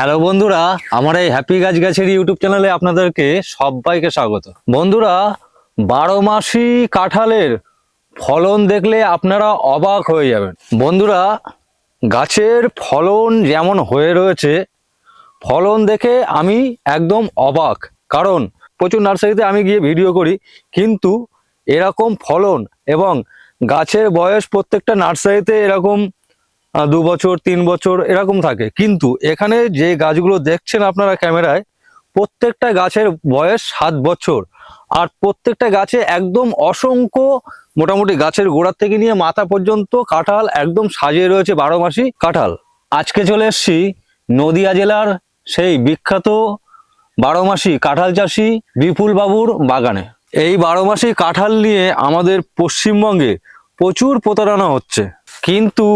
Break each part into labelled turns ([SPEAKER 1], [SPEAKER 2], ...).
[SPEAKER 1] Hello বন্ধুরা, আমার এই হ্যাপি গাছ গাছের ইউটিউব চ্যানেলে আপনাদেরকে সবাইকে স্বাগত। বন্ধুরা, বারো মাসি কাঁঠালের ফলন দেখলে আপনারা অবাক হয়ে যাবেন। বন্ধুরা, গাছের ফলন যেমন হয়ে রয়েছে, ফলন দেখে আমি একদম অবাক। কারণ প্রচুর নার্সারিতে আমি গিয়ে ভিডিও করি, কিন্তু এরকম ফলন এবং গাছের বয়স প্রত্যেকটা নার্সারিতে এরকম দু বছর, তিন বছর এরকম থাকে। কিন্তু এখানে যে গাছগুলো দেখছেন আপনারা ক্যামেরায়, প্রত্যেকটা গাছের বয়স সাত বছর। আর প্রত্যেকটা গাছে একদম অসংখ্য মোটামুটি গাছের গোড়ার থেকে নিয়ে মাথা পর্যন্ত কাঁঠাল একদম সাজিয়ে রয়েছে বারো মাসি কাঁঠাল। আজকে চলে এসছি নদিয়া জেলার সেই বিখ্যাত বারো মাসি কাঁঠাল চাষি বিপুল বাবুর বাগানে। এই বারো মাসি কাঁঠাল নিয়ে আমাদের পশ্চিমবঙ্গে প্রচুর প্রতারণা হচ্ছে। কিন্তু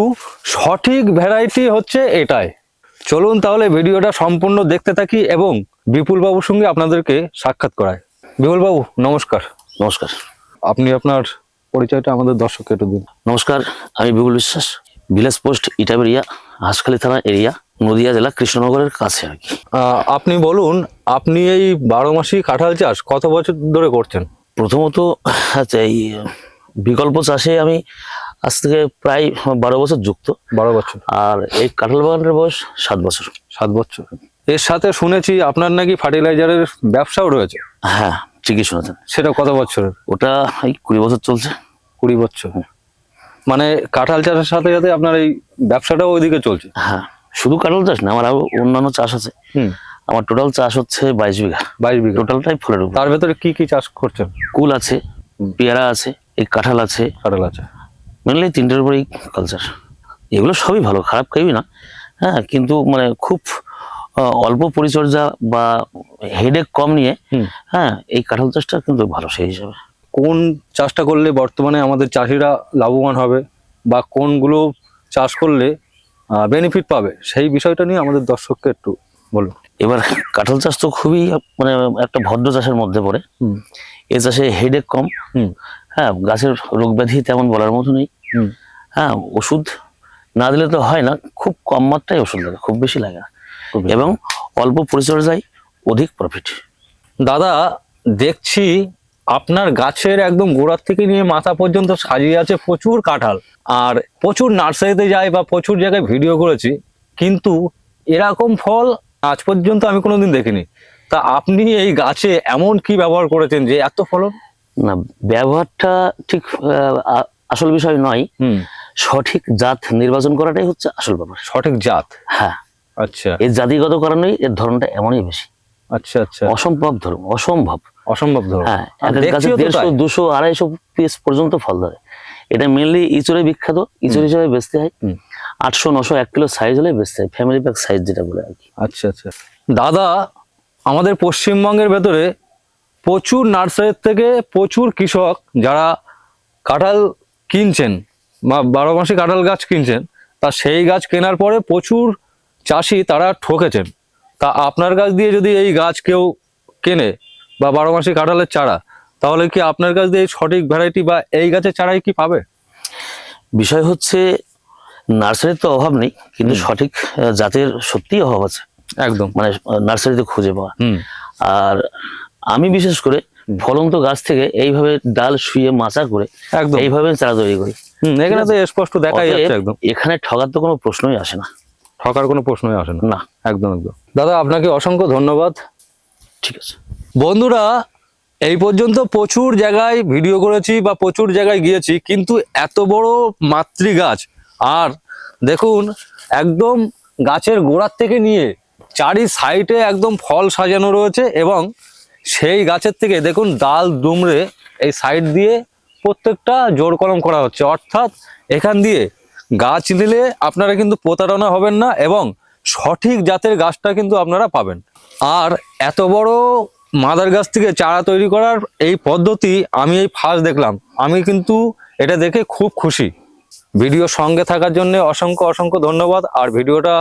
[SPEAKER 1] সঠিক ভ্যারাইটি হচ্ছে এটাই। চলুন তাহলে ভিডিওটা সম্পূর্ণ দেখতে থাকি এবং বিপুল বাবুর সঙ্গে আপনাদেরকে সাক্ষাৎ করায় বিপুল বাবু নমস্কার।
[SPEAKER 2] নমস্কার।
[SPEAKER 1] আপনি আপনার পরিচয়টা আমাদের দর্শককে একটু দিন।
[SPEAKER 2] নমস্কার আমি বিপুল বিশ্বাস ভিলেজ পোস্ট ইটাবেরিয়া হাঁসখালি থানা এরিয়া নদিয়া জেলা কৃষ্ণনগরের কাছে আর কি।
[SPEAKER 1] আপনি বলুন আপনি এই বারো মাসি কাঁঠাল চাষ কত বছর ধরে করছেন?
[SPEAKER 2] প্রথমত আচ্ছা এই বিকল্প চাষে আমি আজ থেকে প্রায় বারো বছর যুক্ত।
[SPEAKER 1] বারো বছর।
[SPEAKER 2] আর এই কাঁঠাল বাগানের বয়স সাত বছর।
[SPEAKER 1] সাত বছর। এর সাথে শুনেছি আপনার নাকি ফার্টিলাইজারের ব্যবসাও রয়েছে।
[SPEAKER 2] হ্যাঁ ঠিকই শুনেছেন।
[SPEAKER 1] সেটা কত বছরের?
[SPEAKER 2] ওটা এই কুড়ি বছর চলছে।
[SPEAKER 1] কুড়ি বছর। মানে কাঁঠাল চাষের সাথে সাথে আপনার এই ব্যবসাটাও ওইদিকে চলছে।
[SPEAKER 2] হ্যাঁ শুধু কাঁঠাল চাষ না আমার আরও অন্যান্য চাষ আছে।
[SPEAKER 1] হুম।
[SPEAKER 2] আমার টোটাল চাষ হচ্ছে বাইশ বিঘা।
[SPEAKER 1] বাইশ বিঘা।
[SPEAKER 2] টোটালটাই ফুলের উপর।
[SPEAKER 1] তার ভেতরে কি কি চাষ করছেন?
[SPEAKER 2] কুল আছে পেয়ারা আছে এই কাঁঠাল আছে।
[SPEAKER 1] কাঁঠাল আছে।
[SPEAKER 2] মেনলি তিনটের উপরেই কালচার এগুলো সবই ভালো খারাপ কেউই না। হ্যাঁ কিন্তু মানে খুব অল্প পরিচর্যা বা হেডেক কম নিয়ে হ্যাঁ এই কাঁঠাল চাষটা কিন্তু ভালো সেই হিসাবে।
[SPEAKER 1] কোন চাষটা করলে বর্তমানে আমাদের চাষিরা লাভবান হবে বা কোনগুলো চাষ করলে বেনিফিট পাবে? সেই বিষয়টা নিয়ে আমাদের দর্শককে একটু বলুন।
[SPEAKER 2] এবার কাঁঠাল চাষ তো খুবই মানে একটা ভদ্র চাষের মধ্যে পড়ে। এ চাষে হেডেক কম। হ্যাঁ গাছের রোগ ব্যাধি তেমন বলার মতো নেই। হ্যাঁ ওষুধ না দিলে তো হয় না খুব কম মাত্রায় ওষুধ লাগে খুব বেশি লাগে না। এবং অল্প পরিচর্যায় অধিক প্রফিট
[SPEAKER 1] দাদা দেখছি আপনার গাছের একদম গোড়ার থেকে নিয়ে মাথা পর্যন্ত সাজিয়ে আছে প্রচুর কাঁঠাল। আর প্রচুর নার্সারিতে যাই বা প্রচুর জায়গায় ভিডিও করেছি কিন্তু এরকম ফল আজ পর্যন্ত আমি কোনোদিন দেখিনি। তা আপনি এই গাছে এমন কি ব্যবহার করেছেন যে এত ফলন?
[SPEAKER 2] না ব্যবহারটা ঠিক আসল বিষয় নয়। সঠিক জাত নির্বাচন করাটাই হচ্ছে আসল ব্যাপার।
[SPEAKER 1] সঠিক জাত?
[SPEAKER 2] হ্যাঁ।
[SPEAKER 1] আচ্ছা।
[SPEAKER 2] এর জাতিগত কারণেই এর ধরনটা এমনই বেশি।
[SPEAKER 1] আচ্ছা আচ্ছা।
[SPEAKER 2] অসম্ভব ধরুন অসম্ভব।
[SPEAKER 1] অসম্ভব ধরো
[SPEAKER 2] হ্যাঁ
[SPEAKER 1] তো
[SPEAKER 2] দেড়শো দুশো আড়াইশো পিস পর্যন্ত ফল ধরে। এটা মেনলি ইঁচড়ে বিখ্যাত। ইঁচড় হিসেবে বেচতে হয়। আটশো নশো এক কিলো সাইজ হলে বেচতে হয়। ফ্যামিলি প্যাক সাইজ যেটা বলে আর কি।
[SPEAKER 1] আচ্ছা আচ্ছা। দাদা আমাদের পশ্চিমবঙ্গের ভেতরে প্রচুর নার্সারির থেকে প্রচুর কৃষক যারা কাঁঠাল কিনছেন বা বারো মাসে কাঁঠাল গাছ কিনছেন তা সেই গাছ কেনার পরে প্রচুর চাষি তারা ঠকেছেন। তা আপনার গাছ দিয়ে যদি এই গাছ কেউ কেনে বা বারো মাসে কাঁঠালের চারা তাহলে কি আপনার কাছ দিয়ে সঠিক ভ্যারাইটি বা এই গাছের চারাই কি পাবে?
[SPEAKER 2] বিষয় হচ্ছে নার্সারির তো অভাব নেই কিন্তু সঠিক জাতের সত্যিই অভাব আছে।
[SPEAKER 1] একদম।
[SPEAKER 2] মানে নার্সারিতে খুঁজে পাওয়া। আর আমি বিশেষ করে ফলন্ত গাছ থেকে এইভাবে ডাল শুয়ে মাচা করে
[SPEAKER 1] একদম।
[SPEAKER 2] এইভাবে চারা তৈরি করি।
[SPEAKER 1] হুম এখানে তো স্পষ্ট দেখাই যাচ্ছে একদম।
[SPEAKER 2] এখানে ঠকার তো কোনো প্রশ্নই আসে না।
[SPEAKER 1] ঠকার কোনো প্রশ্নই আসে না।
[SPEAKER 2] না।
[SPEAKER 1] একদম একদম। দাদা আপনাকে অসংখ্য ধন্যবাদ।
[SPEAKER 2] ঠিক আছে।
[SPEAKER 1] বন্ধুরা এই পর্যন্ত প্রচুর জায়গায় ভিডিও করেছি বা প্রচুর জায়গায় গিয়েছি কিন্তু এত বড় মাতৃ গাছ। আর দেখুন একদম গাছের গোড়ার থেকে নিয়ে চারি সাইডে একদম ফল সাজানো রয়েছে এবং সেই গাছের থেকে দেখুন ডাল দুমড়ে এই সাইড দিয়ে প্রত্যেকটা জোর কলম করা হচ্ছে। অর্থাৎ এখান দিয়ে গাছ নিলে আপনারা কিন্তু প্রতারণা হবেন না এবং সঠিক জাতের গাছটা কিন্তু আপনারা পাবেন। আর এত বড় মাদার গাছ থেকে চারা তৈরি করার এই পদ্ধতি আমি এই ফার্স্ট দেখলাম। আমি কিন্তু এটা দেখে খুব খুশি। ভিডিও সঙ্গে থাকার জন্য অসংখ্য অসংখ্য ধন্যবাদ। আর ভিডিওটা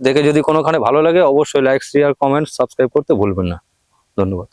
[SPEAKER 1] দেখে যদি কোনোখানে ভালো লাগে, অবশ্যই লাইক শেয়ার কমেন্ট সাবস্ক্রাইব করতে ভুলবেন না। ধন্যবাদ।